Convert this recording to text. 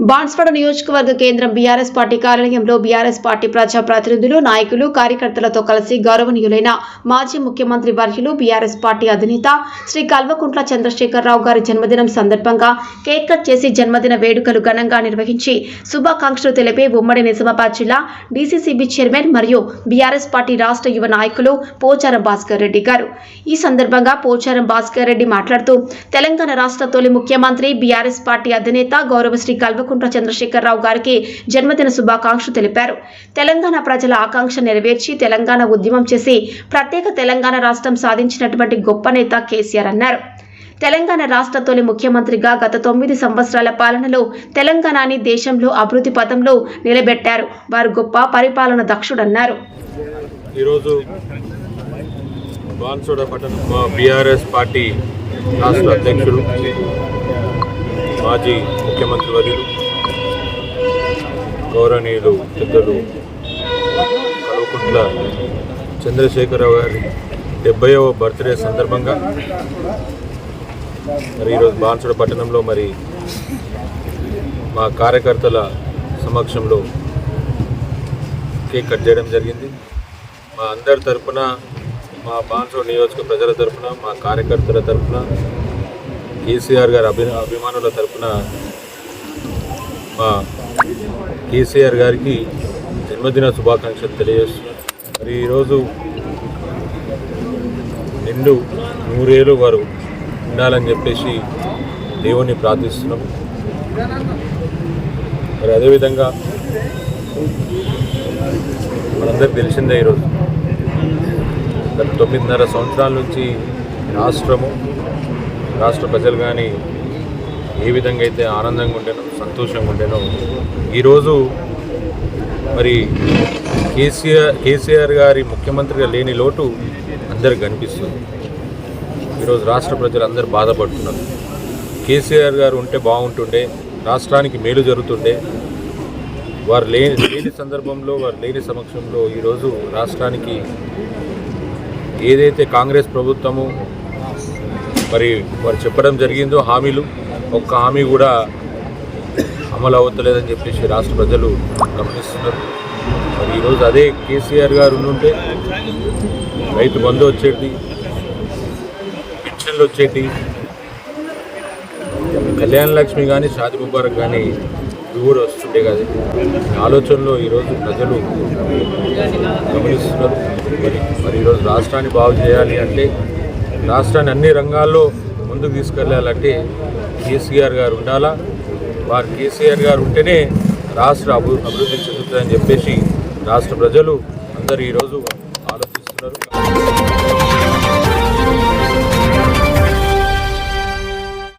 బాన్స్వాడ నియోజకవర్గ కేంద్రం BRS party కార్యాలయంలో బీఆర్ఎస్ పార్టీ ప్రజా ప్రతినిధులు నాయకులు కార్యకర్తలతో కలిసి గౌరవనీయులైన మాజీ ముఖ్యమంత్రి వర్యులు బీఆర్ఎస్ పార్టీ అధినేత శ్రీ కల్వకుంట్ల చంద్రశేఖరరావు గారి జన్మదినం సందర్భంగా కేక్ కట్ చేసి జన్మదిన వేడుకలు ఘనంగా నిర్వహించి శుభాకాంక్షలు తెలిపే ఉమ్మడి నిజామాబాద్ జిల్లా డీసీసీబీ చైర్మన్ మరియు బీఆర్ఎస్ పార్టీ రాష్ట్ర యువ నాయకులు పోచారం భాస్కర్ రెడ్డి గారు. ఈ సందర్భంగా పోచారం భాస్కర్ రెడ్డి మాట్లాడుతూ తెలంగాణ రాష్ట్ర తొలి ముఖ్యమంత్రి బీఆర్ఎస్ పార్టీ అధినేత గౌరవ శ్రీ కల్వకుంట్ల చంద్రశేఖరరావు గారికి జన్మదిన శుభాకాంక్షలు తెలిపారు. తెలంగాణ ప్రజల ఆకాంక్ష నెరవేర్చి తెలంగాణ ఉద్యమం చేసి ప్రత్యేక తెలంగాణ రాష్ట్రం సాధించినటువంటి గొప్ప నేత కేసీఆర్ అన్నారు. తెలంగాణ రాష్ట్ర తొలి ముఖ్యమంత్రిగా గత తొమ్మిది సంవత్సరాల పాలనలో తెలంగాణని దేశంలో అభివృద్ధి పథంలో నిలబెట్టారు. వారు గొప్ప పరిపాలన దక్షుడన్నారు ఈరోజు బాన్సోడ పట్టణం మా బీఆర్ఎస్ పార్టీ రాష్ట్ర అధ్యక్షుడు మాజీ ముఖ్యమంత్రి వర్యులు గౌరవనీయులు పెద్దలు కల్వకుంట్ల చంద్రశేఖరరావు గారి డెబ్బైవ బర్త్డే సందర్భంగా మరి ఈరోజు బాన్సోడ పట్టణంలో మరి మా కార్యకర్తల సమక్షంలో కేక్ కట్ చేయడం జరిగింది. మా అందరి తరపున మా బాన్సోడ్ నియోజక ప్రజల తరపున మా కార్యకర్తల తరపున కేసీఆర్ గారి అభి అభిమానుల తరపున మా కేసీఆర్ గారికి జన్మదిన శుభాకాంక్షలు తెలియజేస్తున్నాను మరి ఈరోజు నిండు నూరేళ్ళు వారు ఉండాలని చెప్పేసి దేవుణ్ణి ప్రార్థిస్తున్నాం. మరి అదేవిధంగా మనందరికి తెలిసిందే ఈరోజు. గత తొమ్మిదిన్నర సంవత్సరాల నుంచి రాష్ట్రము రాష్ట్ర ప్రజలు కానీ ఏ విధంగా అయితే ఆనందంగా ఉండేనో సంతోషంగా ఉండేనో ఈరోజు మరి కేసీఆర్ కేసీఆర్ గారి ముఖ్యమంత్రిగా లేని లోటు అందరికి కనిపిస్తుంది. ఈరోజు రాష్ట్ర ప్రజలందరూ బాధపడుతున్నారు. కేసీఆర్ గారు ఉంటే బాగుంటుండే రాష్ట్రానికి మేలు జరుగుతుండే. వారు లేని లేని సందర్భంలో వారు లేని సమక్షంలో ఈరోజు రాష్ట్రానికి ఏదైతే కాంగ్రెస్ ప్రభుత్వము మరి వారు చెప్పడం జరిగిందో హామీలు ఒక్క హామీ కూడా అమలు అవ్వట్లేదని చెప్పేసి రాష్ట్ర ప్రజలు గమనిస్తున్నారు. మరి ఈరోజు అదే కేసీఆర్ గారు ఉండుంటే రైతు బంధు వచ్చేటి పెన్షన్లు వచ్చేటి కళ్యాణ లక్ష్మి కానీ షాది ముబారక్ కానీ ఇవి కూడా వస్తుండే కదా. ఆలోచనలో ఈరోజు ప్రజలు గమనిస్తున్నారు. మరి మరి ఈరోజు రాష్ట్రాన్ని బాగు చేయాలి అంటే రాష్ట్రాన్ని అన్ని రంగాల్లో ముందుకు తీసుకెళ్ళాలంటే కేసీఆర్ గారు ఉండాలా? వారు కేసీఆర్ గారు ఉంటేనే రాష్ట్ర అభి అభివృద్ధి చెందుతుందని చెప్పేసి రాష్ట్ర ప్రజలు అందరూ ఈరోజు ఆలోచిస్తున్నారు.